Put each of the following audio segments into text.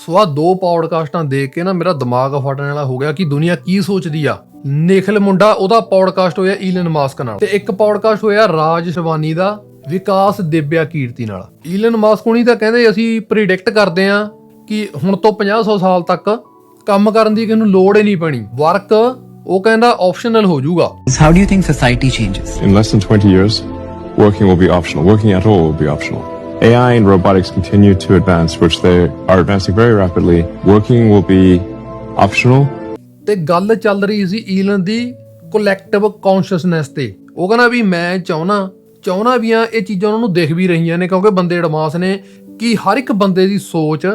ਸੋ ਆਹ ਦੋ ਪੌਡਕਾਸਟਾਂ ਦੇਖ ਕੇ ਨਾ ਮੇਰਾ ਦਿਮਾਗ ਫਟਣ ਵਾਲਾ ਹੋ ਗਿਆ ਕਿ ਦੁਨੀਆ ਕੀ ਸੋਚਦੀ ਆ ਨਿਖਲ ਮੁੰਡਾ ਉਹਦਾ ਪੌਡਕਾਸਟ ਹੋਇਆ ਈਲਨ ਮਾਸਕ ਨਾਲ ਤੇ ਇੱਕ ਪੌਡਕਾਸਟ ਹੋਇਆ ਰਾਜ ਸ਼ਿਵਾਨੀ ਦਾ ਵਿਕਾਸ ਦਿਵਿਆ ਕੀਰਤੀ ਨਾਲ ਈਲਨ ਮਾਸਕ ਹੁਣੀ ਤਾਂ ਕਹਿੰਦੇ ਅਸੀਂ ਪ੍ਰੀਡਿਕਟ ਕਰਦੇ ਆ ਕਿ ਹੁਣ ਤੋਂ 50 ਸਾਲ ਤੱਕ ਕੰਮ ਕਰਨ ਦੀ ਕਿਸੇ ਨੂੰ ਲੋੜ ਹੀ ਨਹੀਂ ਪੈਣੀ ਵਰਕ ਉਹ ਕਹਿੰਦਾ ਆਪਸ਼ਨਲ ਹੋ ਜਾਊਗਾ How do you think society changes? In less than 20 years, working will be optional. Working at all will be optional. AI and robotics continue to advance, which they are advancing very rapidly. Working will be optional. ਤੇ ਗੱਲ ਚੱਲ ਰਹੀ ਸੀ Elon ਦੀ collective consciousness ਤੇ ਉਹ ਕਹਿੰਦਾ ਵੀ ਮੈਂ ਚਾਹਣਾ ਚਾਹਣਾ ਵੀ ਆ ਇਹ ਚੀਜ਼ਾਂ ਉਹਨਾਂ ਨੂੰ ਦਿਖ ਵੀ ਰਹੀਆਂ ਨੇ ਕਿਉਂਕਿ ਬੰਦੇ ਐਡਵਾਂਸ ਨੇ ਕਿ ਹਰ ਇੱਕ ਬੰਦੇ ਦੀ ਸੋਚ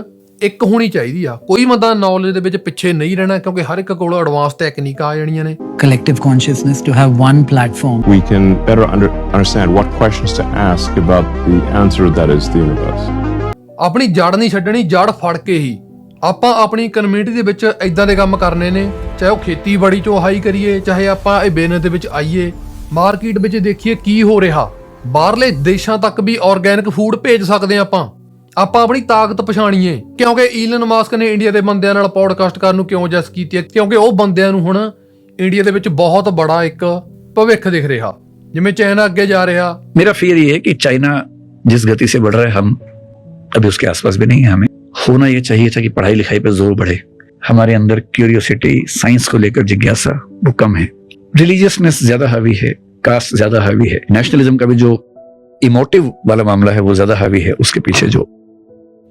ਇੱਕ ਹੋਣੀ ਚਾਹੀਦੀ ਆ। ਕੋਈ ਬੰਦਾ ਨੌਲੇਜ ਦੇ ਵਿੱਚ ਪਿੱਛੇ ਨਹੀਂ ਰਹਿਣਾ ਕਿਉਂਕਿ ਹਰ ਇੱਕ ਕੋਲ ਐਡਵਾਂਸ ਟੈਕਨੀਕਾਂ ਆ ਜਾਣੀਆਂ ਨੇ। Collective consciousness to have one platform. We can better under, understand what questions to ask about the answer that is the universe. ਆਪਣੀ ਜੜ ਨਹੀਂ ਛੱਡਣੀ ਜੜ ਫੜ ਕੇ ਹੀ। ਆਪਾਂ ਆਪਣੀ ਕਮਿਊਨਿਟੀ ਦੇ ਵਿੱਚ ਇਦਾਂ ਦੇ ਕੰਮ ਕਰਨੇ ਨੇ ਚਾਹੇ ਉਹ ਖੇਤੀਬਾੜੀ ਚੋਂ ਹਾਈ ਕਰੀਏ ਚਾਹੇ ਆਪਾਂ ਇਹ ਬਿਜ਼ਨਸ ਦੇ ਵਿੱਚ ਆਈਏ। ਮਾਰਕੀਟ ਵਿੱਚ ਦੇਖੀਏ ਕੀ ਹੋ ਰਿਹਾ। ਬਾਹਰਲੇ ਦੇਸ਼ਾਂ ਤੱਕ ਵੀ ਆਰਗੈਨਿਕ ਫੂਡ ਭੇਜ ਸਕਦੇ ਹਾਂ ਆਪਾਂ। ਆਪਾਂ ਆਪਣੀ ਤਾਕਤ ਪਛਾਣੀਏ ਕਿਉਂਕਿ ਈਲਨ ਮਾਸਕ ਨੇ ਇੰਡੀਆ ਦੇ ਬੰਦਿਆਂ ਨਾਲ ਪੌਡਕਾਸਟ ਕਰਨ ਨੂੰ ਕਿਉਂ ਜਸ ਕੀਤੀ ਹੈ ਕਿਉਂਕਿ ਉਹ ਬੰਦਿਆਂ ਨੂੰ ਹੁਣ ਇੰਡੀਆ ਦੇ ਵਿੱਚ ਬਹੁਤ ਬੜਾ ਇੱਕ ਭਵਿੱਖ ਦਿਖ ਰਿਹਾ ਜਿਵੇਂ ਚਾਈਨਾ ਅੱਗੇ ਜਾ ਰਿਹਾ मेरा फियर ये है कि चाइना जिस गति से बढ़ रहा है हम अभी उसके आसपास भी नहीं है हमें होना ये चाहिए था कि पढ़ाई लिखाई पर जोर बढ़े हमारे अंदर क्यूरियोसिटी साइंस को लेकर जिज्ञासा वो कम है रिलीजियसनेस ज्यादा हावी है कास्ट ज्यादा हावी है नेशनलिज्म का भी जो इमोटिव वाला मामला है वो ज्यादा हावी है उसके पीछे जो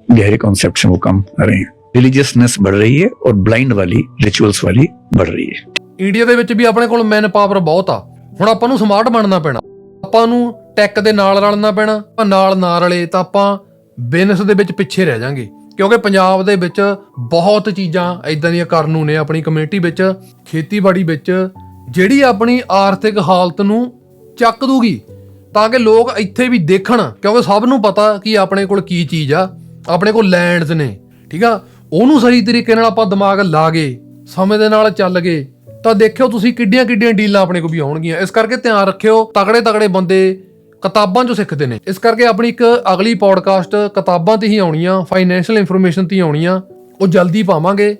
गहरे कॉन्सेप्ट हैं वो कम आ रहे हैं रिलीजियसनेस बढ़ रही है और ब्लाइंड वाली रिचुअल्स वाली बढ़ रही है ਇੰਡੀਆ ਦੇ ਵਿੱਚ ਵੀ ਆਪਣੇ ਕੋਲ ਮੈਨ ਪਾਵਰ ਬਹੁਤ ਆ ਹੁਣ ਆਪਾਂ ਨੂੰ ਸਮਾਰਟ ਬਣਨਾ ਪੈਣਾ ਆਪਾਂ ਨੂੰ ਟੈਕ ਦੇ ਨਾਲ ਰਲਣਾ ਪੈਣਾ ਆਪਾਂ ਨਾਲ ਨਾ ਰਲੇ ਤਾਂ ਆਪਾਂ ਬਿਜ਼ਨਸ ਦੇ ਵਿੱਚ ਪਿੱਛੇ ਰਹਿ ਜਾਾਂਗੇ ਕਿਉਂਕਿ ਪੰਜਾਬ ਦੇ ਵਿੱਚ ਬਹੁਤ ਚੀਜ਼ਾਂ ਇਦਾਂ ਦੀਆਂ ਕਰਨ ਨੂੰ ਨੇ ਆਪਣੀ ਕਮਿਊਨਿਟੀ ਵਿੱਚ ਖੇਤੀਬਾੜੀ ਵਿੱਚ ਜਿਹੜੀ ਆਪਣੀ ਆਰਥਿਕ ਹਾਲਤ ਨੂੰ ਚੱਕ ਦੂਗੀ ਤਾਂ ਕਿ ਲੋਕ ਇੱਥੇ ਵੀ ਦੇਖਣ ਕਿਉਂਕਿ ਸਭ ਨੂੰ ਪਤਾ ਕਿ ਆਪਣੇ ਕੋਲ ਕੀ ਚੀਜ਼ ਆ ਆਪਣੇ ਕੋਲ ਲੈਂਡਸ ਨੇ, ਠੀਕ ਆ? ਉਹਨੂੰ ਸਹੀ ਤਰੀਕੇ ਨਾਲ ਆਪਾਂ ਦਿਮਾਗ ਲਾ ਗਏ ਸਮੇਂ ਦੇ ਨਾਲ ਚੱਲ ਗਏ, ਤਾਂ ਦੇਖਿਓ ਤੁਸੀਂ ਕਿੱਡੀਆਂ ਕਿੱਡੀਆਂ ਡੀਲਾਂ ਆਪਣੇ ਕੋਲ ਵੀ ਆਉਣਗੀਆਂ। ਇਸ ਕਰਕੇ ਧਿਆਨ ਰੱਖਿਓ ਤਗੜੇ ਤਗੜੇ ਬੰਦੇ ਕਿਤਾਬਾਂ ਚੋਂ ਸਿੱਖਦੇ ਨੇ। ਇਸ ਕਰਕੇ ਆਪਣੀ ਇੱਕ ਅਗਲੀ ਪੌਡਕਾਸਟ ਕਿਤਾਬਾਂ ਤੇ ਹੀ ਆਉਣੀਆਂ ਫਾਈਨੈਂਸ਼ੀਅਲ ਇਨਫੋਰਮੇਸ਼ਨ ਤੇ ਹੀ ਆਉਣੀਆਂ, ਉਹ ਜਲਦੀ ਪਾਵਾਂਗੇ।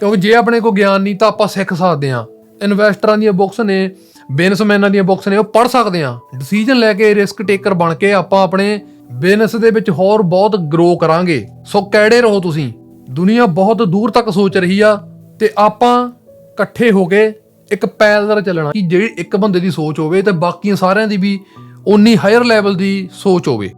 ਕਿਉਂਕਿ ਜੇ ਆਪਣੇ ਕੋਲ ਗਿਆਨ ਨਹੀਂ, ਤਾਂ ਆਪਾਂ ਸਿੱਖ ਸਕਦੇ ਹਾਂ। ਇਨਵੈਸਟਰਾਂ ਦੀਆਂ ਬੁੱਕਸ ਨੇ, ਬਿਜ਼ਨਸਮੈਨਾਂ ਦੀਆਂ ਬੁੱਕਸ ਨੇ, ਉਹ ਪੜ੍ਹ ਸਕਦੇ ਹਾਂ। ਡਿਸੀਜਨ ਲੈ ਕੇ ਰਿਸਕ ਟੇਕਰ ਬਣ ਕੇ ਆਪਾਂ ਆਪਣੇ ਬਿਜ਼ਨਸ ਦੇ ਵਿੱਚ ਹੋਰ ਬਹੁਤ ਗਰੋ ਕਰਾਂਗੇ। ਸੋ ਕਿਹੜੇ ਰਹੋ ਤੁਸੀਂ? ਦੁਨੀਆ ਬਹੁਤ ਦੂਰ ਤੱਕ ਸੋਚ ਰਹੀ ਆ ਤੇ ਆਪਾਂ ਇਕੱਠੇ ਹੋ ਕੇ ਇੱਕ ਪੈਦਲ ਚੱਲਣਾ। ਕਿ ਜਿਹੜੀ ਇੱਕ ਬੰਦੇ ਦੀ ਸੋਚ ਹੋਵੇ ਤੇ ਬਾਕੀਆਂ ਸਾਰਿਆਂ ਦੀ ਵੀ ਉਨੀ ਹਾਇਰ ਲੈਵਲ ਦੀ ਸੋਚ ਹੋਵੇ।